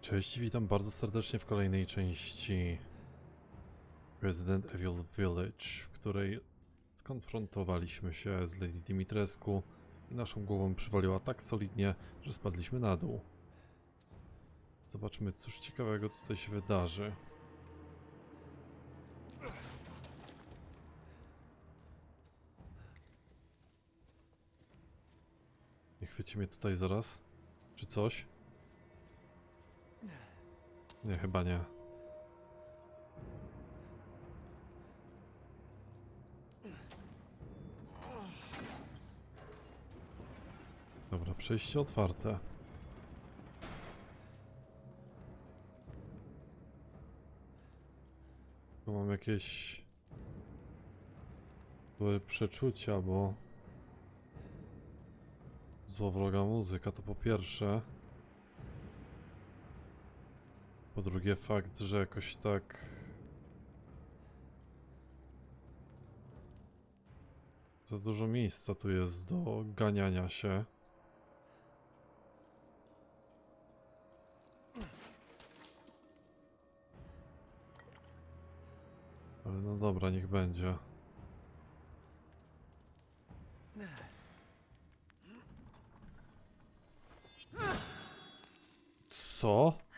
Cześć, witam bardzo serdecznie w kolejnej części Resident Evil Village, w której skonfrontowaliśmy się z Lady Dimitrescu i naszą głową przywaliła tak solidnie, że spadliśmy na dół. Zobaczmy, cóż ciekawego tutaj się wydarzy. Nie chwyci mnie tutaj zaraz? Czy coś? Nie, chyba nie. Dobra, przejście otwarte. Tu mam jakieś złe przeczucia, bo złowroga muzyka to po pierwsze. Po drugie fakt, że jakoś tak... Za dużo miejsca tu jest do ganiania się. Ale no dobra, niech będzie. Co?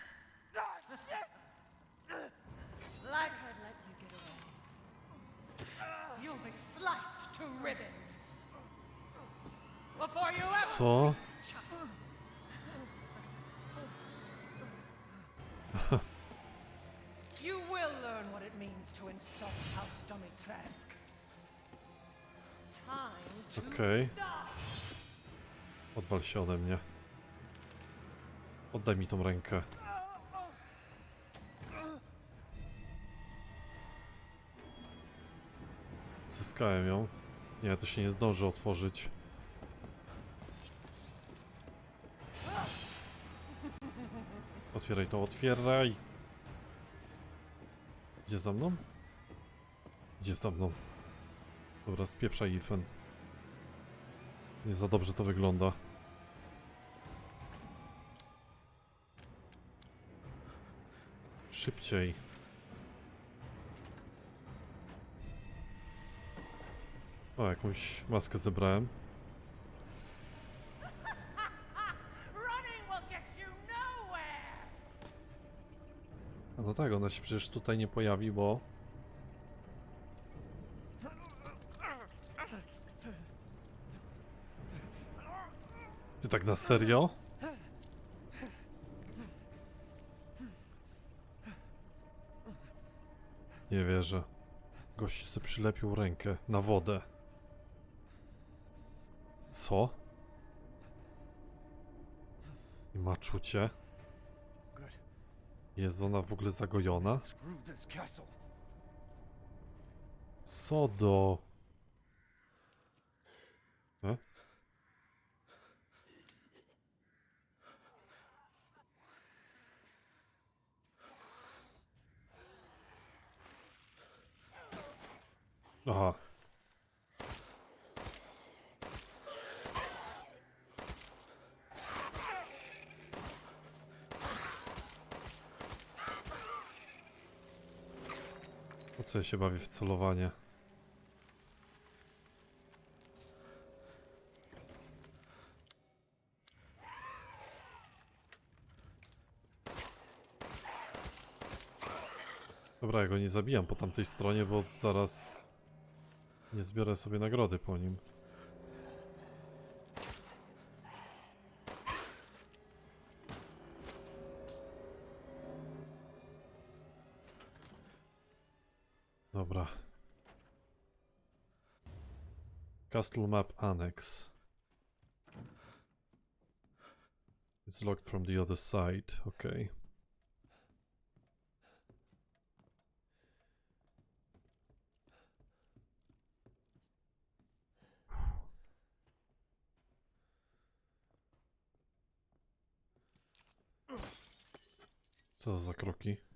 To ribbons. Before you ever Co? you will learn what it means to insult House Domitresk. Time to Okej. Odwal się ode mnie. Oddaj mi tą rękę. Zyskałem ją. Nie, to się nie zdąży otworzyć. Otwieraj to, otwieraj! Idzie za mną? Idzie za mną. Dobra, spieprzaj Ethan. Nie za dobrze to wygląda. Szybciej. O, jakąś maskę zebrałem. A no tak, ona się przecież tutaj nie pojawi, bo... Ty tak na serio? Nie wierzę. Gość sobie przylepił rękę na wodę. Co? I ma czucie? Jest ona w ogóle zagojona? Co do... E? Aha. Co się bawię w celowanie? Dobra, ja go nie zabijam po tamtej stronie, bo zaraz nie zbiorę sobie nagrody po nim. Dobra. Castle Map Annex. It's locked from the other side. Okay. Co za kroki?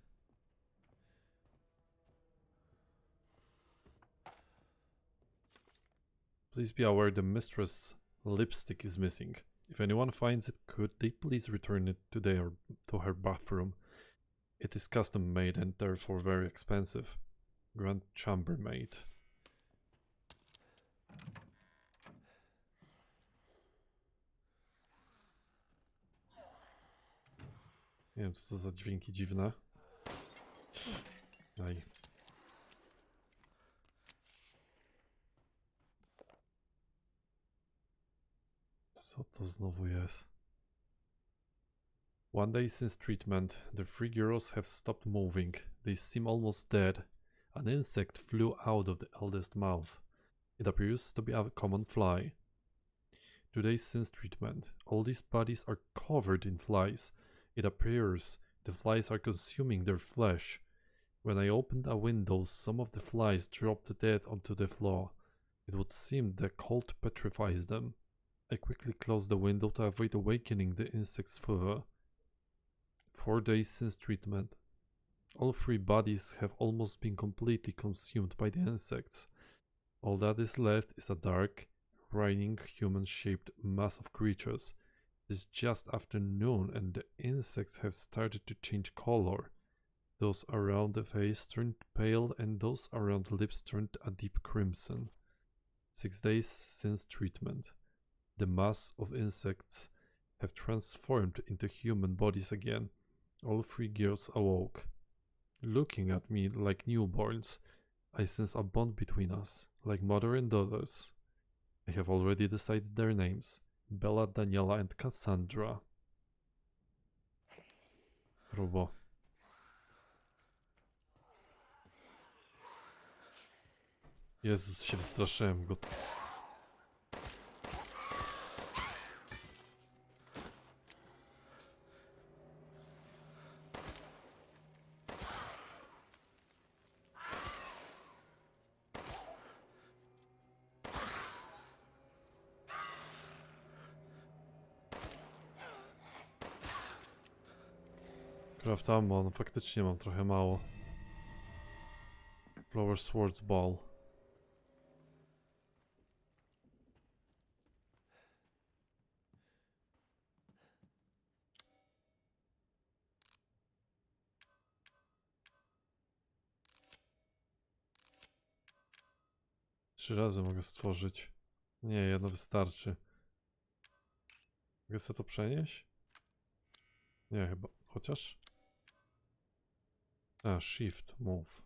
Please be aware the mistress lipstick is missing. If anyone finds it, could they please return it to their to her bathroom? It is custom made and therefore very expensive. Grand chambermaid. Nie wiem, co to za dźwięki dziwne. Aj. Co to znowu jest? One day since treatment, the three girls have stopped moving. They seem almost dead. An insect flew out of the eldest mouth. It appears to be a common fly. Two days since treatment, all these bodies are covered in flies. It appears the flies are consuming their flesh. When I opened a window, some of the flies dropped dead onto the floor. It would seem the cold petrifies them. I quickly closed the window to avoid awakening the insects further. Four days since treatment. All three bodies have almost been completely consumed by the insects. All that is left is a dark, writhing human shaped mass of creatures. It is just after noon and the insects have started to change color. Those around the face turned pale and those around the lips turned a deep crimson. Six days since treatment. The mass of insects have transformed into human bodies again. All three girls awoke. Looking at me like newborns, I sense a bond between us, like mother and daughters. I have already decided their names Bella, Daniela, and Cassandra. Robo. Jezus, się wystraszyłem go. Craft ammo, no faktycznie mam trochę mało. Flower Swords Ball. Trzy razy mogę stworzyć. Nie, jedno wystarczy. Mogę sobie to przenieść? Nie, chyba. Chociaż. A, shift, move.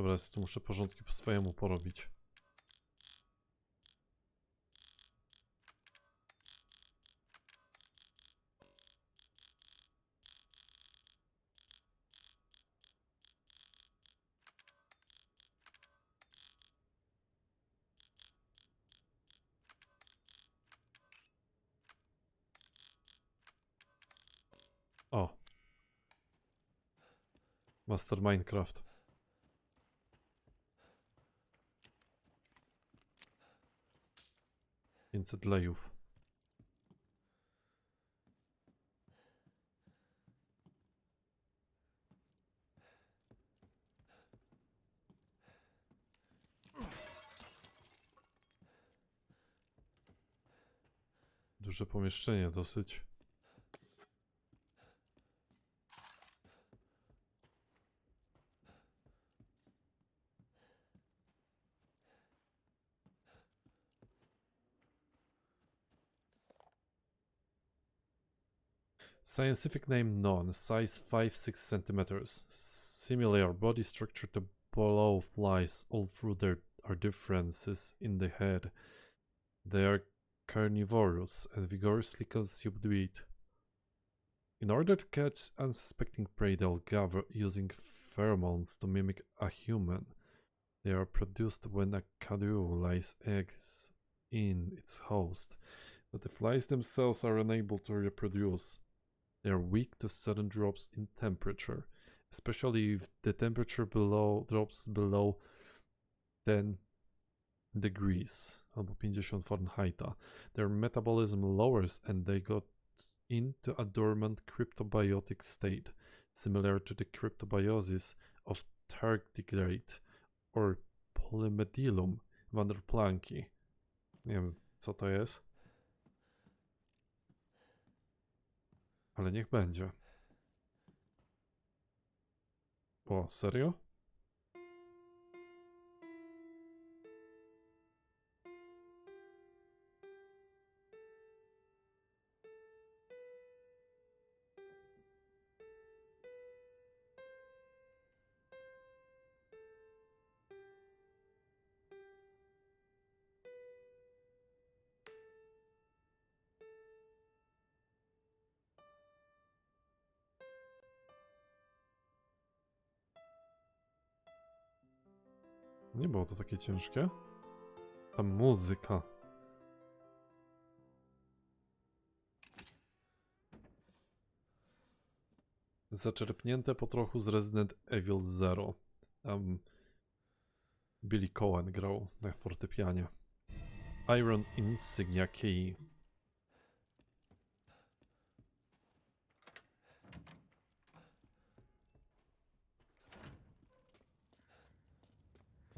Dobra, więc tu muszę porządki po swojemu porobić. O. Master Minecraft. Pięćset lejów. Duże pomieszczenie dosyć. Scientific name known, size 5-6 centimeters. Similar body structure to blowflies, all through there are differences in the head. They are carnivorous and vigorously consume meat. In order to catch unsuspecting prey, they'll gather using pheromones to mimic a human. They are produced when a cadou lays eggs in its host, but the flies themselves are unable to reproduce. They are weak to sudden drops in temperature, especially if the temperature below drops below 10 degrees albo 50 Fahrenheita. Their metabolism lowers and they got into a dormant cryptobiotic state, similar to the cryptobiosis of tardigrade or Polymedilum vanderplanki. Nie wiem, co to jest. Ale niech będzie. O, serio? To takie ciężkie. Ta muzyka. Zaczerpnięte po trochu z Resident Evil Zero. Tam Billy Cohen grał na fortepianie. Iron Insignia Key.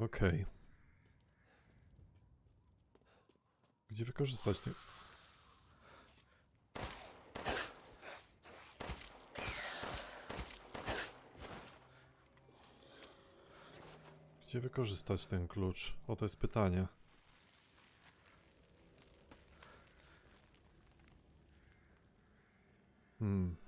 Okej. Gdzie wykorzystać te... Gdzie wykorzystać ten klucz? O, to jest pytanie. Hmm.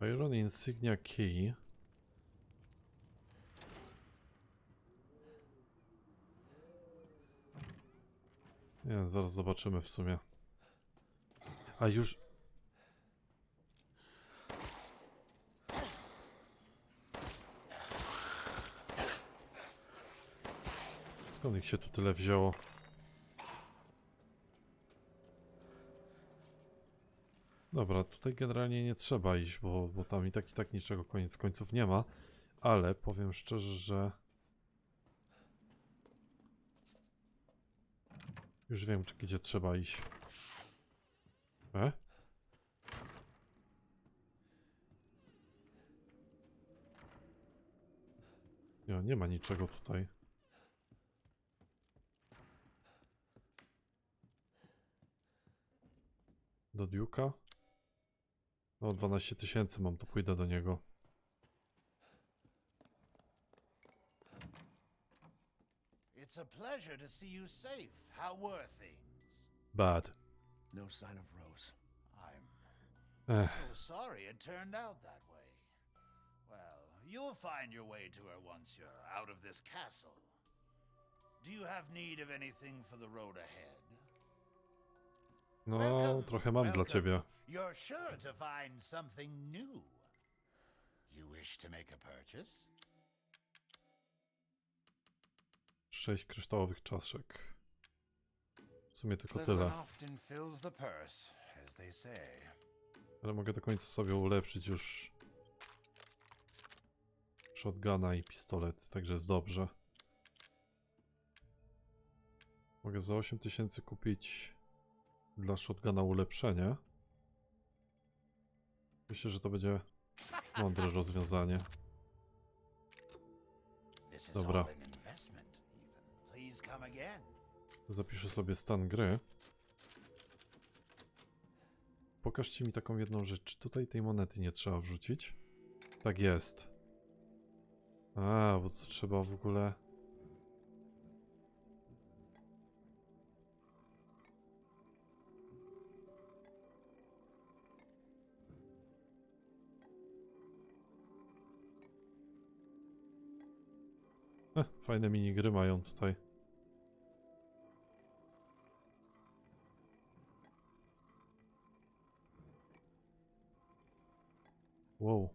Iron Insignia Key. Nie wiem, zaraz zobaczymy w sumie. A już... Skąd ich się tu tyle wzięło? Dobra, tutaj generalnie nie trzeba iść, bo, bo tam i tak i tak niczego koniec końców nie ma. Ale powiem szczerze, że... Już wiem, czy gdzie trzeba iść. E? Nie, nie ma niczego tutaj. Do Duke'a? No, 12 tysięcy mam, to pójdę do niego. It's a pleasure to see you safe. How were things? Bad. No sign of Rose. I'm Ech, so sorry it turned out that way. Well, you'll find your way to her once you're out of this castle. Do you have need of anything for the road ahead? No, trochę mam dla ciebie. You're sure to find something new. You wish to make a purchase? Sześć kryształowych czaszek. W sumie tylko tyle. often fills the purse, as they say. Ale mogę do końca sobie ulepszyć już shotguna i pistolet, także jest dobrze. Mogę za 8000 kupić dla shotguna ulepszenie. Myślę, że to będzie mądre rozwiązanie. Dobra. Zapiszę sobie stan gry. Pokażcie mi taką jedną rzecz. Czy tutaj tej monety nie trzeba wrzucić? Tak jest. A, bo to trzeba w ogóle... Eh, fajne minigry mają tutaj. Wow.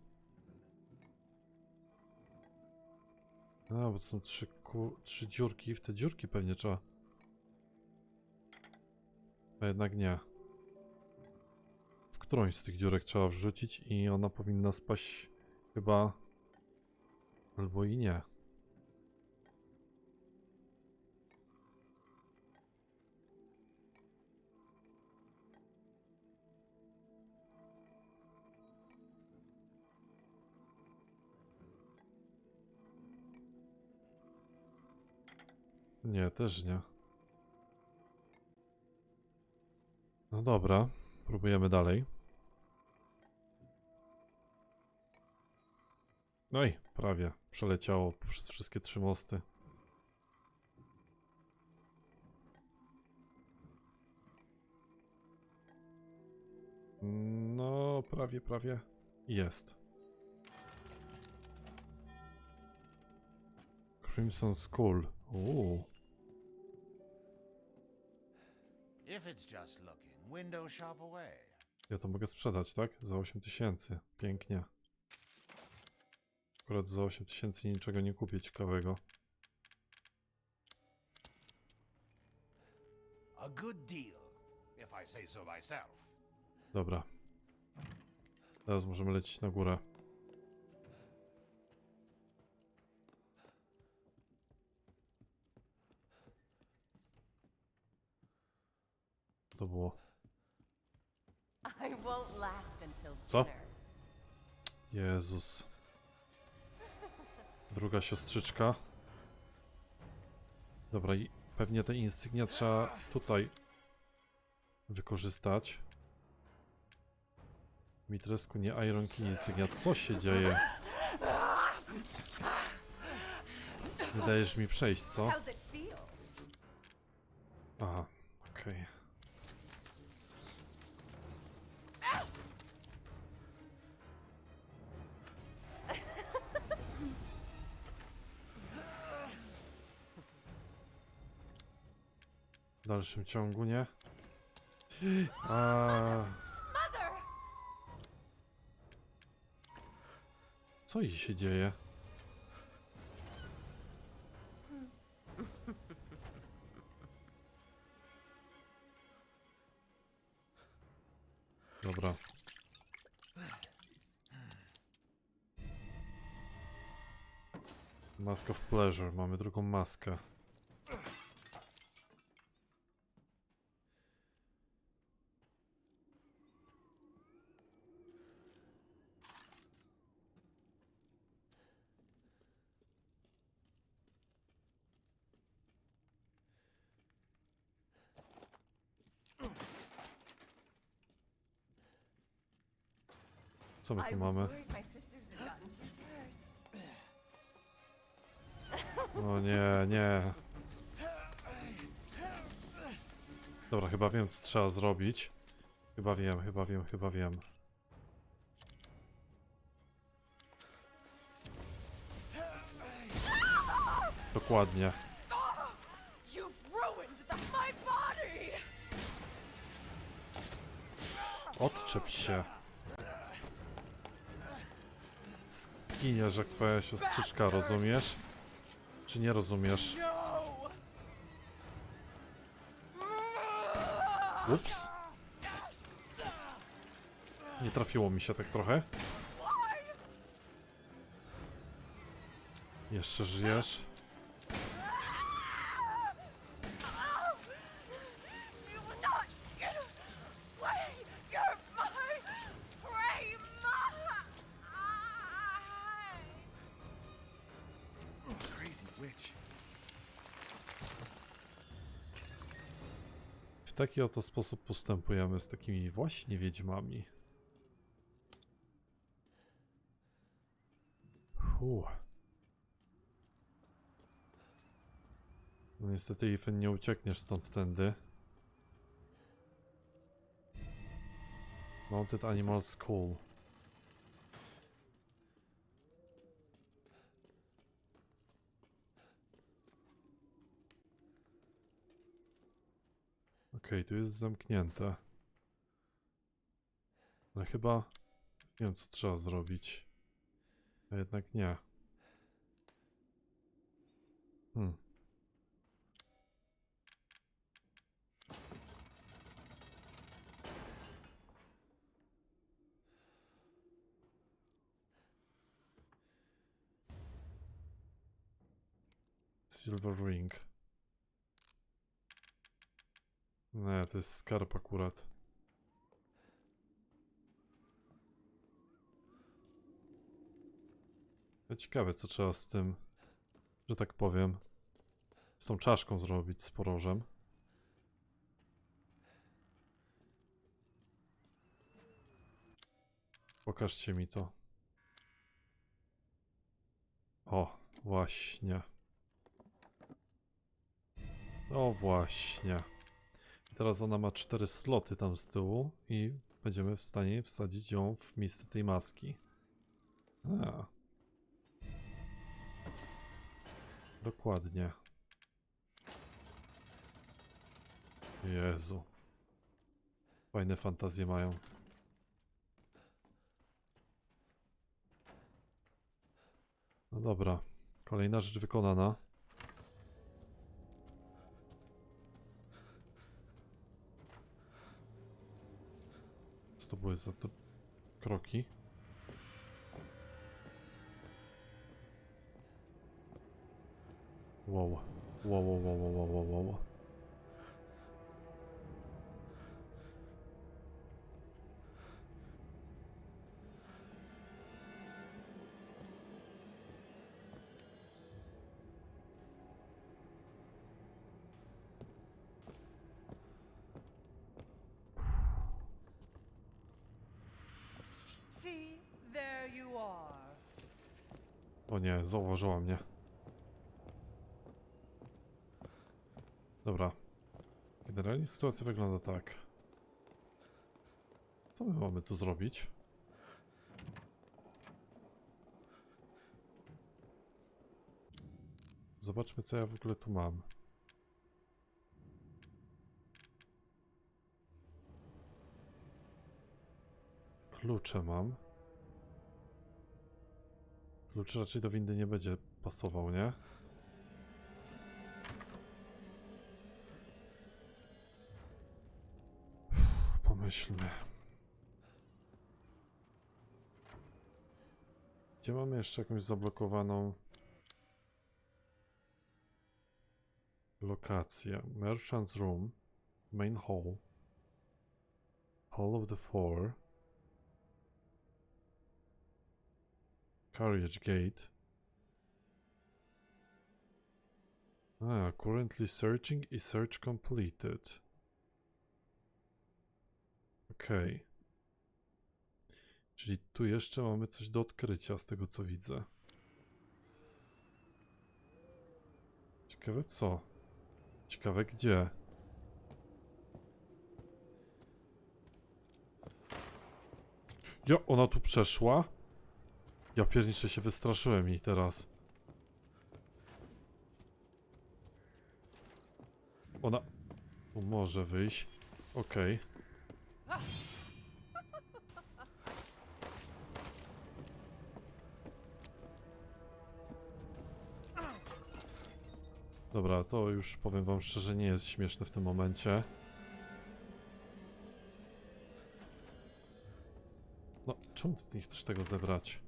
A, bo to są trzy ku... trzy dziurki. W te dziurki pewnie trzeba. A jednak nie. W którąś z tych dziurek trzeba wrzucić i ona powinna spaść chyba. Albo i nie. Nie, też nie. No dobra, próbujemy dalej. No i prawie przeleciało przez wszystkie trzy mosty. No, prawie, prawie jest. Crimson Skull. Uuu. If it's just looking, window shop away. Ja to mogę sprzedać, tak? Za 8000. Pięknie. Akurat za 8000 niczego nie kupię ciekawego. A good deal, if I say so myself. Dobra. Teraz możemy lecieć na górę. To było? Co? Jezus. Druga siostrzyczka. Dobra, i pewnie te insygnia trzeba tutaj wykorzystać. Mitresku, nie Iron King insygnia. Co się dzieje? Nie dajesz mi przejść, co? Aha, okej. W dalszym ciągu nie. A, co jej się dzieje? Dobra. Mask of Pleasure. Mamy drugą maskę. Co my I tu was mamy? worried my sisters had gotten to you first. O nie, nie. Dobra, chyba wiem co trzeba zrobić. Chyba wiem, chyba wiem, chyba wiem. Dokładnie. Odczep się. Zginiesz jak twoja siostrzyczka, rozumiesz? Czy nie rozumiesz? Ups. Nie trafiło mi się tak trochę. Jeszcze żyjesz? Taki oto sposób postępujemy z takimi właśnie wiedźmami. Fuh. No niestety, Ethan, nie uciekniesz stąd tędy. Mounted Animal Skull. Okej, tu jest zamknięte. Ale chyba wiem, co trzeba zrobić. A jednak nie. Hmm. Silver ring. Nie, to jest skarb akurat. Ciekawe, co trzeba z tym, że tak powiem, z tą czaszką zrobić z porożem. Pokażcie mi to. O, właśnie. O, właśnie. Teraz ona ma cztery sloty tam z tyłu i będziemy w stanie wsadzić ją w miejsce tej maski. A. Dokładnie. Jezu. Fajne fantazje mają. No dobra. Kolejna rzecz wykonana. To były za to kroki? Wow. Wow, wow, wow, wow, wow, wow, O nie, zauważyła mnie. Dobra. Generalnie sytuacja wygląda tak. Co my mamy tu zrobić? Zobaczmy, co ja w ogóle tu mam. Klucze mam. Klucz raczej do windy nie będzie pasował, nie? Pomyślmy. Gdzie mamy jeszcze jakąś zablokowaną lokację? Merchant's Room, Main Hall, Hall of the Four, Carriage Gate. Ah, currently searching i search completed. Okej. Czyli tu jeszcze mamy coś do odkrycia z tego co widzę. Ciekawe co? Ciekawe gdzie? Ja, ona tu przeszła? Ja pierniczę się wystraszyłem jej teraz. Ona tu może wyjść. Okej. Dobra, to już powiem wam szczerze nie jest śmieszne w tym momencie. No, czemu ty nie chcesz tego zebrać?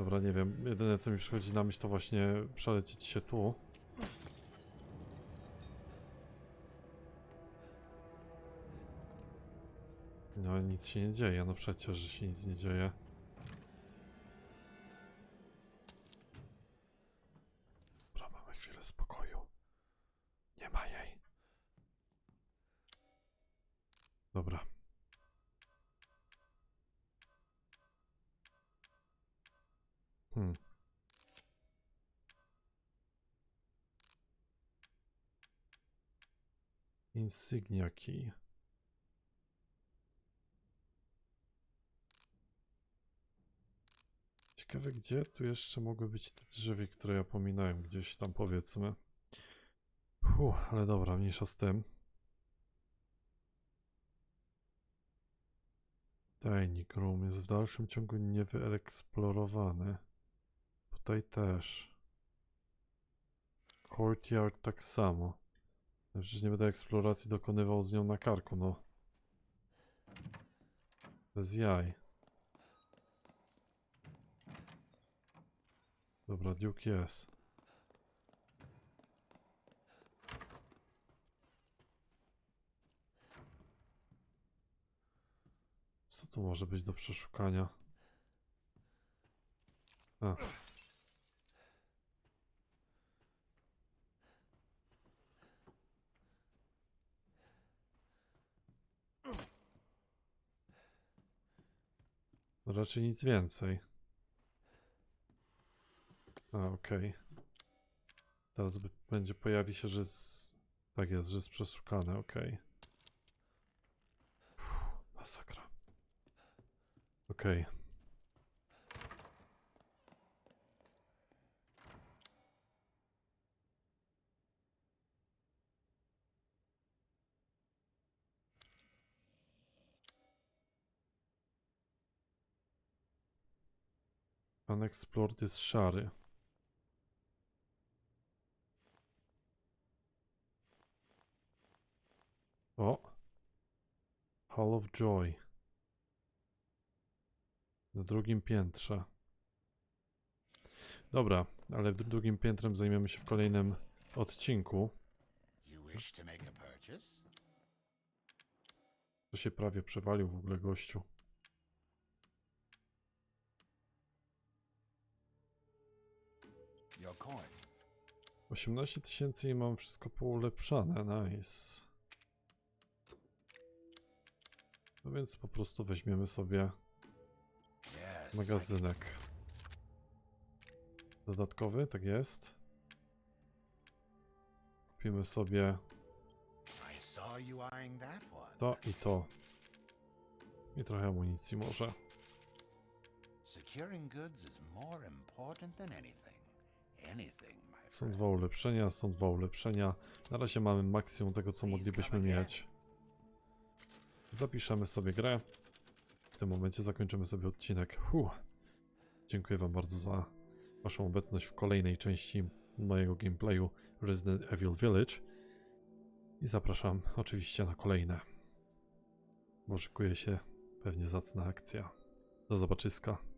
Dobra, nie wiem. Jedyne co mi przychodzi na myśl to właśnie przelecieć się tu. No nic się nie dzieje, no przecież że się nic nie dzieje. Dobra, mamy chwilę spokoju. Nie ma jej. Dobra. Insignia key. Ciekawe, gdzie tu jeszcze mogły być te drzewie, które ja pominąłem gdzieś tam powiedzmy. Uff, ale dobra, mniejsza z tym. Tajnik room jest w dalszym ciągu niewyeksplorowany. Tutaj też. Courtyard tak samo. Ja przecież nie będę eksploracji dokonywał z nią na karku, no. Bez jaj. Dobra, Duke jest. Co tu może być do przeszukania? A. Raczej nic więcej. A, okej. Teraz by- będzie pojawi się, że z... Tak jest, że jest przeszukane, okej. Uff, Masakra. Okej. Unexplored jest szary. O! Hall of Joy. Na drugim piętrze. Dobra, ale dru- drugim piętrem zajmiemy się w kolejnym odcinku. To się prawie przewalił w ogóle gościu. 18 tysięcy i mam wszystko poulepszane, nice. No więc po prostu weźmiemy sobie magazynek. Dodatkowy, tak jest. Kupimy sobie to i to. I trochę amunicji może. Securing goods is more important than anything. Są dwa ulepszenia, są dwa ulepszenia. Na razie mamy maksimum tego, co moglibyśmy mieć. Zapiszemy sobie grę. W tym momencie zakończymy sobie odcinek. Huh. Dziękuję Wam bardzo za Waszą obecność w kolejnej części mojego gameplayu Resident Evil Village. I zapraszam oczywiście na kolejne. Bo szykuje się pewnie zacna akcja. Do zobaczyska.